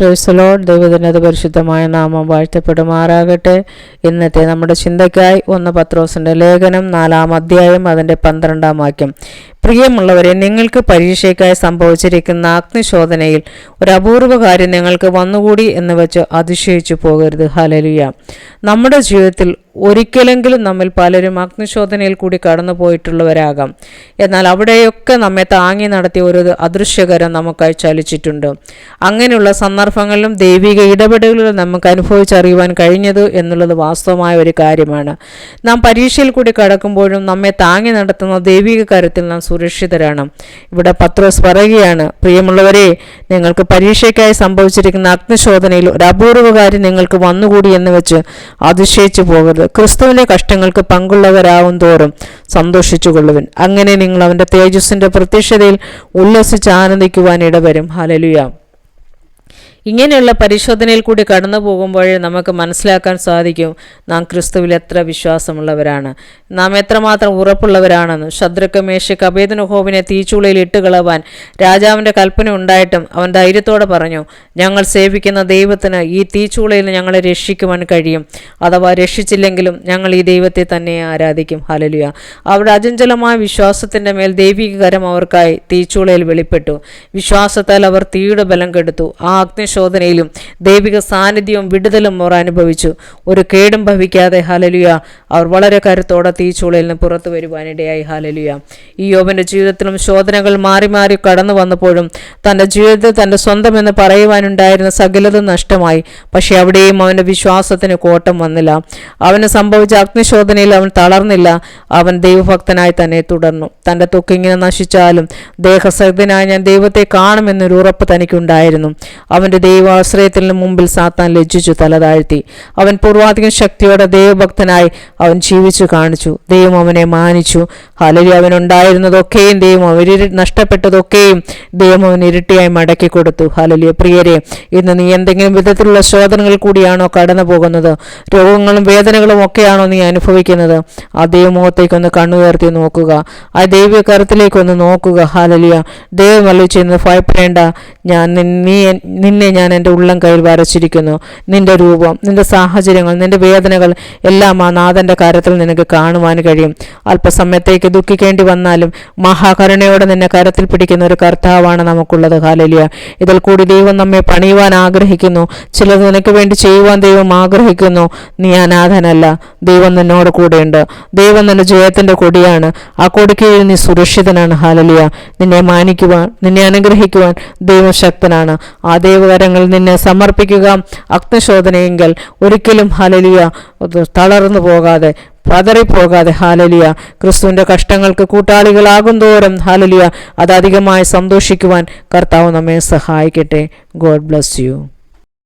ക്രൈസ്തലോഡ് ദൈവത്തിന്റെ പരിശുദ്ധമായ നാമം വാഴ്ത്തപ്പെടുമാറാകട്ടെ. ഇന്നത്തെ നമ്മുടെ ചിന്തയ്ക്കായി ഒന്ന് പത്രോസിന്റെ ലേഖനം നാലാം അധ്യായം അതിന്റെ പന്ത്രണ്ടാം വാക്യം. പ്രിയമുള്ളവരെ നിങ്ങൾക്ക് പരീക്ഷയ്ക്കായി സംഭവിച്ചിരിക്കുന്ന അഗ്നിശോധനയിൽ ഒരു അപൂർവ കാര്യം നിങ്ങൾക്ക് വന്നുകൂടി എന്ന് വെച്ച് അതിശയിച്ചു പോകരുത്. ഹലലുയ നമ്മുടെ ജീവിതത്തിൽ ഒരിക്കലെങ്കിലും നമ്മൾ പലരും അഗ്നിശോധനയിൽ കൂടി കടന്നു പോയിട്ടുള്ളവരാകാം എന്നാൽ അവിടെയൊക്കെ നമ്മെ താങ്ങി നടത്തിയ ഒരു അദൃശ്യകരം നമുക്കായി ചലിച്ചിട്ടുണ്ട്. അങ്ങനെയുള്ള സന്ദർഭങ്ങളിലും ദൈവിക ഇടപെടലുകൾ നമുക്ക് അനുഭവിച്ചറിയുവാൻ കഴിഞ്ഞത് എന്നുള്ളത് വാസ്തവമായ ഒരു കാര്യമാണ്. നാം പരീക്ഷയിൽ കൂടി കടക്കുമ്പോഴും നമ്മെ താങ്ങി നടത്തുന്ന ദൈവിക കാര്യത്തിൽ നാം സുരക്ഷിതരാണ്. ഇവിടെ പത്രോസ് പറയുകയാണ് പ്രിയമുള്ളവരെ നിങ്ങൾക്ക് പരീക്ഷയ്ക്കായി സംഭവിച്ചിരിക്കുന്ന അഗ്നിശോധനയിൽ ഒരു അപൂർവ കാര്യം നിങ്ങൾക്ക് വന്നുകൂടി എന്ന് വെച്ച് അതിശയിച്ചു പോകരുത്. ക്രിസ്തുവിന്റെ കഷ്ടങ്ങൾക്ക് പങ്കുള്ളവരാവും തോറും സന്തോഷിച്ചു കൊള്ളുവൻ അങ്ങനെ നിങ്ങൾ അവന്റെ തേജസ്സിന്റെ പ്രത്യക്ഷതയിൽ ഉല്ലസിച്ച് ആനന്ദിക്കുവാൻ ഇടവരും. ഹലലുയ ഇങ്ങനെയുള്ള പരിശോധനയിൽ കൂടി കടന്നു പോകുമ്പോൾ നമുക്ക് മനസ്സിലാക്കാൻ സാധിക്കും നാം ക്രിസ്തുവിൽ എത്ര വിശ്വാസമുള്ളവരാണ്. നാം എത്രമാത്രം ഉറപ്പുള്ളവരാണെന്ന്. ശത്രുക്ക മേശയ്ക്ക് അഭേദനുഹോവിനെ ഇട്ട് കളവാൻ രാജാവിന്റെ കൽപ്പന ഉണ്ടായിട്ടും അവൻ ധൈര്യത്തോടെ പറഞ്ഞു ഞങ്ങൾ സേവിക്കുന്ന ദൈവത്തിന് ഈ തീച്ചുളയിൽ ഞങ്ങളെ രക്ഷിക്കുവാൻ കഴിയും. അഥവാ രക്ഷിച്ചില്ലെങ്കിലും ഞങ്ങൾ ഈ ദൈവത്തെ തന്നെ ആരാധിക്കും. ഹലലുയ അവിടെ അചഞ്ചലമായ വിശ്വാസത്തിന്റെ മേൽ ദൈവികകരം അവർക്കായി തീച്ചുളയിൽ വെളിപ്പെട്ടു. വിശ്വാസത്താൽ അവർ തീയുടെ ബലം കെടുത്തു. ആ അഗ്നിശോധനയിലും ദൈവിക സാന്നിധ്യവും വിടുതലും അവർ അനുഭവിച്ചു. ഒരു കേടും ഭവിക്കാതെ ഹലലുയ അവർ വളരെ കരുത്തോടെ തീച്ചുളയിൽ നിന്ന് പുറത്തു വരുവാനിടയായി ഹലലുയ ഈ യോബന്റെ ജീവിതത്തിലും ശോധനകൾ മാറി മാറി കടന്നു വന്നപ്പോഴും തന്റെ ജീവിതത്തിൽ തന്റെ സ്വന്തം എന്ന് പറയുവാനുണ്ടായിരുന്ന സകലത നഷ്ടമായി. പക്ഷേ അവിടെയും അവന്റെ വിശ്വാസത്തിന് കോട്ടം വന്നില്ല. അവന് സംഭവിച്ച അഗ്നിശോധനയിൽ അവൻ തളർന്നില്ല. അവൻ ദൈവഭക്തനായി തന്നെ തുടർന്നു. തന്റെ തൊക്കിങ്ങനെ നശിച്ചാലും ദേഹസഹിതനായി ഞാൻ ദൈവത്തെ കാണുമെന്നൊരു ഉറപ്പ് തനിക്കുണ്ടായിരുന്നു. അവന്റെ ദൈവാശ്രയത്തിന് മുമ്പിൽ സാത്താൻ ലജ്ജിച്ചു തലതാഴ്ത്തി അവൻ പൂർവാധികം ശക്തിയോടെ ദൈവഭക്തനായി അവൻ ജീവിച്ചു കാണിച്ചു. ദൈവം അവനെ മാനിച്ചു. ഹലരി അവനുണ്ടായിരുന്നതൊക്കെയും ദൈവം അവരി നഷ്ടപ്പെട്ടതൊക്കെയും ദൈവം അവൻ ഇരട്ടിയായി മടക്കി കൊടുത്തു. ഹലലിയ പ്രിയരെ ഇന്ന് നീ എന്തെങ്കിലും വിധത്തിലുള്ള ശോധനകൾ കൂടിയാണോ കടന്നു പോകുന്നത്? രോഗങ്ങളും വേദനകളും ഒക്കെയാണോ നീ അനുഭവിക്കുന്നത്? ആ ദൈവമുഖത്തേക്കൊന്ന് കണ്ണുയർത്തി നോക്കുക. ആ ദൈവ കരത്തിലേക്കൊന്ന് നോക്കുക. ഹാലലിയ അല്ലെ ചെയ്യുന്നത് ഭയപ്പെടേണ്ട. ഞാൻ നീ നിന്നെ ഞാൻ എന്റെ ഉള്ളം കയ്യിൽ വരച്ചിരിക്കുന്നു. നിന്റെ രൂപം നിന്റെ സാഹചര്യങ്ങൾ നിന്റെ വേദനകൾ എല്ലാം ആ നാഥന്റെ കാര്യത്തിൽ നിനക്ക് കാണുവാൻ കഴിയും. അല്പസമയത്തേക്ക് ദുഃഖിക്കേണ്ടി വന്നാലും മഹാകരുണയോടെ നിന്നെ കരത്തിൽ പിടിക്കുന്ന ഒരു കർത്താവാണ് നമുക്കുള്ളത്. ഹാലലിയ ഇതിൽ കൂടി ദൈവം നമ്മെ പണിയുവാൻ ആഗ്രഹിക്കുന്നു. ചിലത് നിനക്ക് വേണ്ടി ചെയ്യുവാൻ ദൈവം ആഗ്രഹിക്കുന്നു. നീ അനാഥനല്ല. ദൈവം നിന്നോട് കൂടെയുണ്ട്. ദൈവം നിന്റെ ജയത്തിന്റെ കൊടിയാണ്. ആ കൊടിക്കീഴിൽ നീ സുരക്ഷിതനാണ്. ഹാലലിയ നിന്നെ മാനിക്കുവാൻ നിന്നെ അനുഗ്രഹിക്കുവാൻ ദൈവം ശക്തനാണ് ആ ദൈവകരങ്ങൾ നിന്നെ സമർപ്പിക്കുക അഗ്നിശോധനയെങ്കിൽ ഒരിക്കലും ഹലലിയ തളർന്നു പോകാതെ പതറിപ്പോകാതെ ഹാലലിയ ക്രിസ്തുവിന്റെ കഷ്ടങ്ങൾക്ക് കൂട്ടാളികളാകും തോറും ഹാലലിയ അത് അധികമായി സന്തോഷിക്കുവാൻ കർത്താവ് നമ്മെ സഹായിക്കട്ടെ. God bless you.